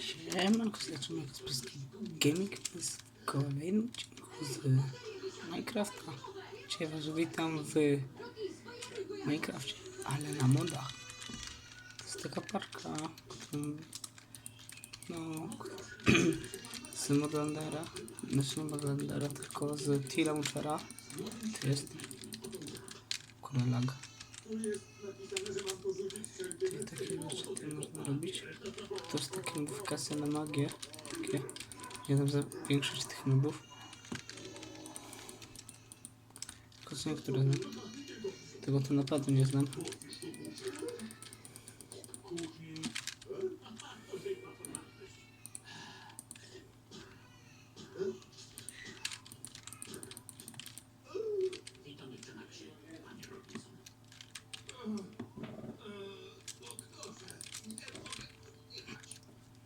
Siemanko, zaczynamy z polski gaming z kolejnym odcinku z Minecrafta. Dzisiaj was witam w Minecrafcie, ale na modach. To jest taka parka, którą no z Modlandera, znaczy nie Modlandera, tylko z T Launchera. To jest Kurelag. Tutaj takie rzeczy tutaj można robić. To jest takie modyfikacje na magię. Takie. Nie znam za większość tych nubów. Tylko są niektóre znam. Tego to naprawdę nie znam.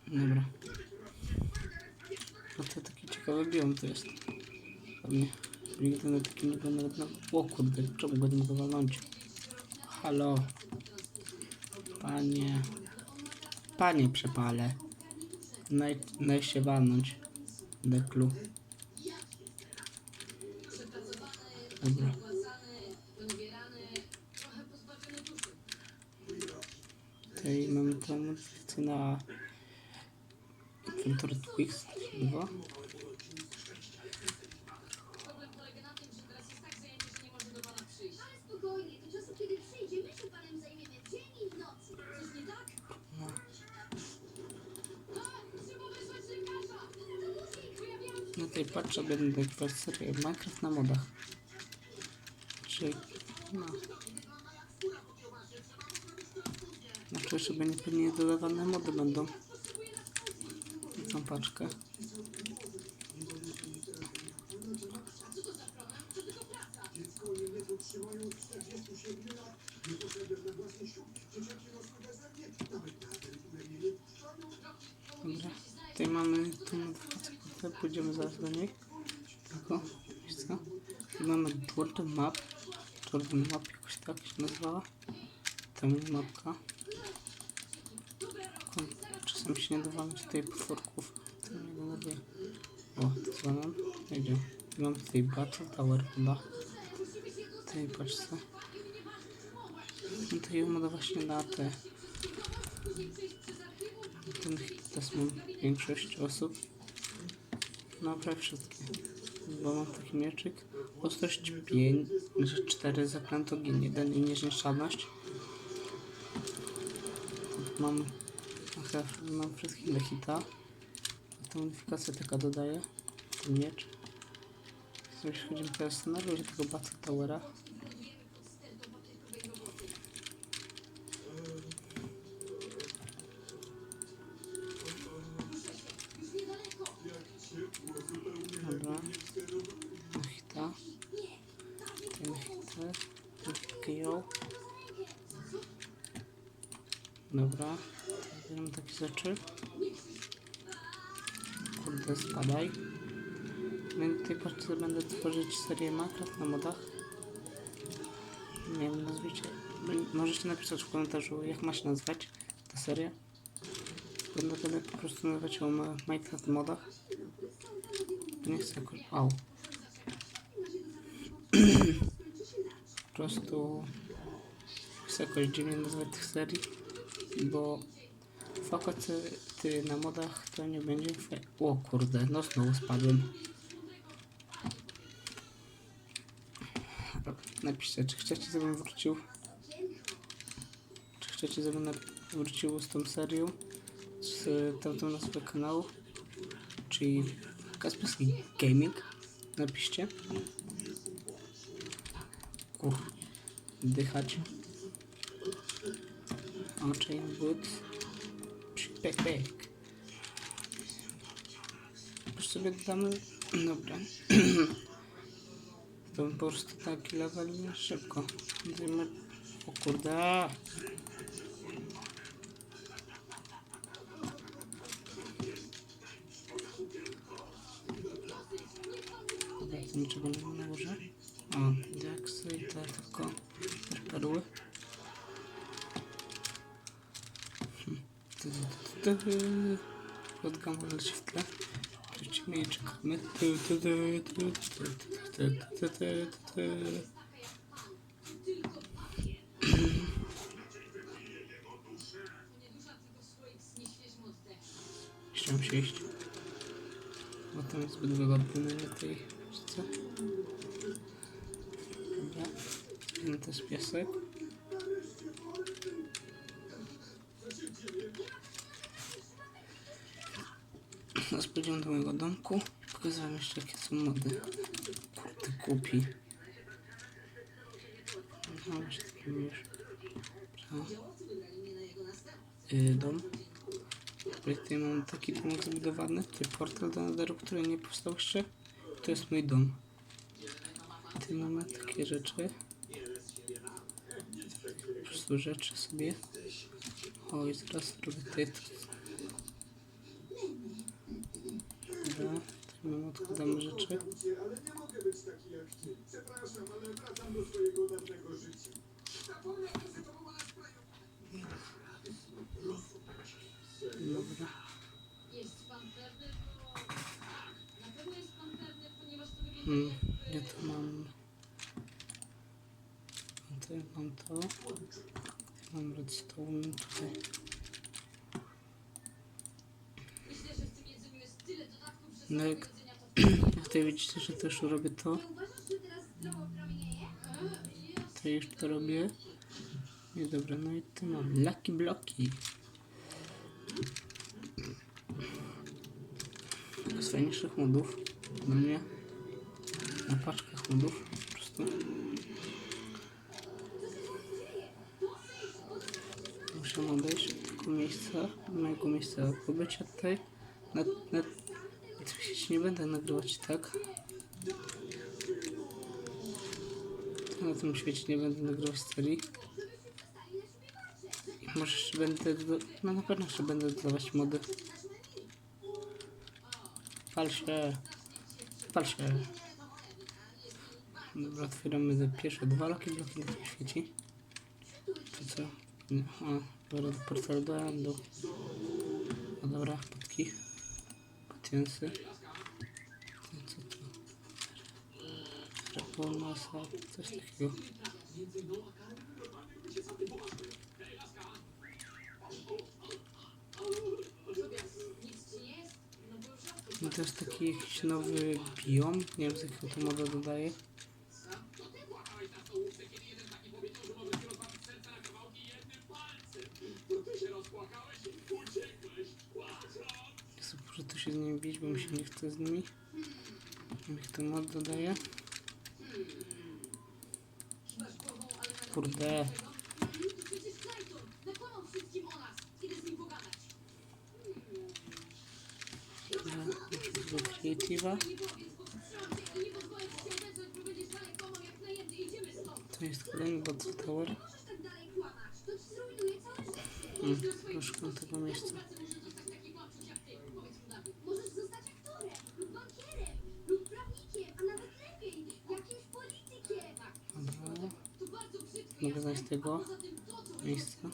Dobra. No to taki ciekawy biom to jest. Pewnie. Nigdy na takim nie byłem nawet na... O kurde, czemu go nie mogę walnąć? Halo. Panie. Panie przepale. Naj, naj się walnąć. Deklu. Dobra. Tutaj mamy tą modyfikację na Inventory Twix 2. Na tej patrze będę nagrywać serię Minecraft na modach. Czyli, no. Znaczy, jeszcze będzie pewnie dodawane mody będą. Na tą paczkę. Dobra. Tutaj mamy tą pójdziemy zaraz do niej. Tylko, co? Tu mamy Jordan Map. Jordan Map jakoś tak się nazywała. Tam jest mapka. Czasem się nie dawamy tutaj potworków. To mnie denerwuje. O, to mam? Idzie. Mam tutaj Battle Tower chyba. Tutaj patrzcie. No to ją moda właśnie na te. Ten teraz mam większość osób. No prawie wszystkie. Bo mam taki mieczyk. Ostrość 5, znaczy 4 zakrętogień, 1 i niezniszczalność. Mam, mam wszystkich na hita. Ta modyfikacja taka dodaje. Ten miecz. Jeśli chodzi o scenariusz tego Battle Towera. Ją. Dobra. Mam takie rzeczy. Kurde, spadaj. I tutaj patrzcie, będę tworzyć serię Minecraft na modach. Nie wiem, nazwijcie. Możecie napisać w komentarzu, jak ma się nazwać ta seria. Będę, będę po prostu nazywać ją Minecraft w modach. Nie chcę jakoś... Au. po prostu... Chcę dziwnie nazwać tych serii, bo fakoty ty na modach to nie będzie faj... O kurde, no znowu spadłem. Napiszcie, czy chcecie, żebym wrócił... Czy chcecie, żebym wrócił z tą serią, z tamtą nazwę kanału, czyli Kasperski Gaming. Napiszcie. Kur... Dychać. Oczy but. Pek, pek. Już sobie dodamy... Dobra. To po prostu taki level szybko. Będziemy... O kurde. Niczego nie nałożę. O, diaksy i te tylko perły. Podga może się w tle. Lecimy i czekamy. Chciałem się iść. Bo tam jest zbyt wygodny na tej To jest piesek. Teraz pójdziemy do mojego domku. Pokażę wam jeszcze jakie są mody. Kurde kupi. No już taki już. Yy, dom. Dobra, Tutaj mam taki domek zbudowany. Tutaj portal do Netheru, który nie powstał jeszcze. To jest mój dom. Tutaj mamy takie rzeczy prostu rzeczy sobie. O, i zaraz robię tytuł. Dobra, tutaj mam odkładamy rzeczy. To. Mam redstone. Tutaj. No jak-. Tutaj widzicie, że też robię to. To już to robię. Nie dobra, no i tu mam Lucky Bloki. Z fajniejszych modów. Do mnie. Na paczkach modów. Po prostu. Miejsca, mojego miejsca pobycia tutaj. Na, na, świecie nie będę nagrywać tak. Na tym świecie nie będę nagrywać serii. I może jeszcze będę, do, no na pewno jeszcze będę dodawać mody. Pal się. Pal się. Dobra, otwieramy te pierwsze dwa loki bloki na tym świecie. To co? Aha, portfeldałem do... No dobra, papki. Patiensy. Co to? Repolnosa, coś takiego. No też taki jakiś nowy biom, nie wiem z jakiego to moda dodaje. się z nimi bić, bo mi się nie chce z nimi. Niech ten mod dodaje. Kurde. Creative'a. To jest kolejny Bot Tower. Hmm, szukam tego miejsca. mogę znaleźć tego miejsca.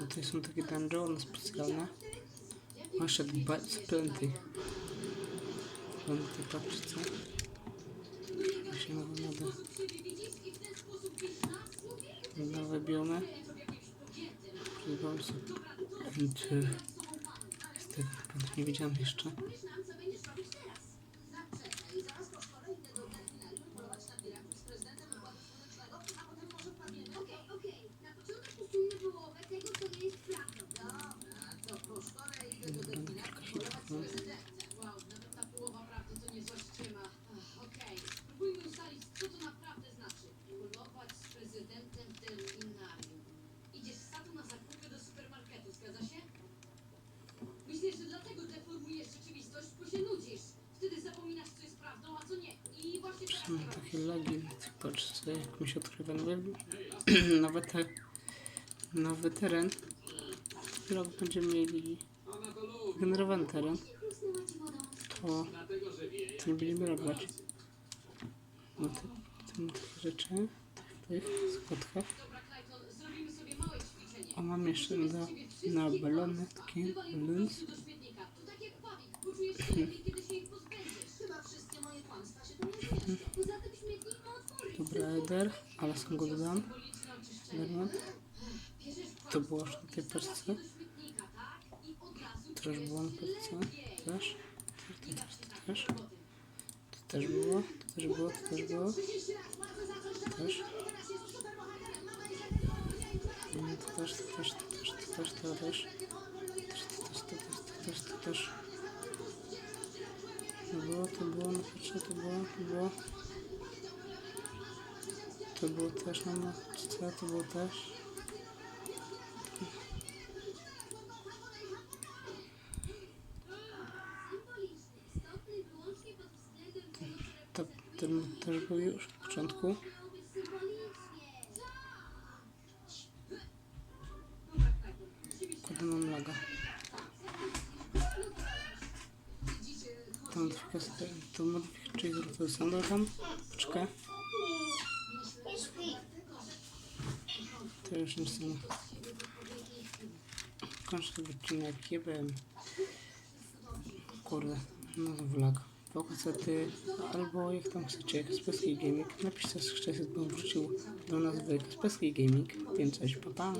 No tutaj są takie dungeony specjalne. Masz O, jeszcze spęty. Mam te paczce. Właśnie na wodę. Nowe biomy. Przybywam sobie. Jest tak, nie widziałem jeszcze. tutaj mi odkrywa nowy, nowy, te, nowy teren. Chwilę będziemy mieli generowany teren. To co nie będziemy robić. No te, te rzeczy, tych spotkach. a mam jeszcze na, na balony, takie balons. Chyba mhm. wszystkie moje nie. Eder, ale sam go dodam. To było już na tej paczce. tak? Też było na paczce. Też. To też, to też. To też było. To też było. To też było. Mm, To też, to też, to też, to też, to też. To też, to też, to też, to też. To było, to było na paczce, to było, to było. To było też na paczce, to było też. To, ten też był już od początku. Kurde, mam laga. To modyfikacja, to modyfikacja, to sam dodam. Poczekaj. To już nie Kończę ten odcinek, jebem. Kurde, no to lag. Pokazety, albo jak tam chcecie, Kasperski Gaming. Napiszcie, że chcecie, bym wrócił do nazwy Kasperski Gaming. Więc coś, pa pa.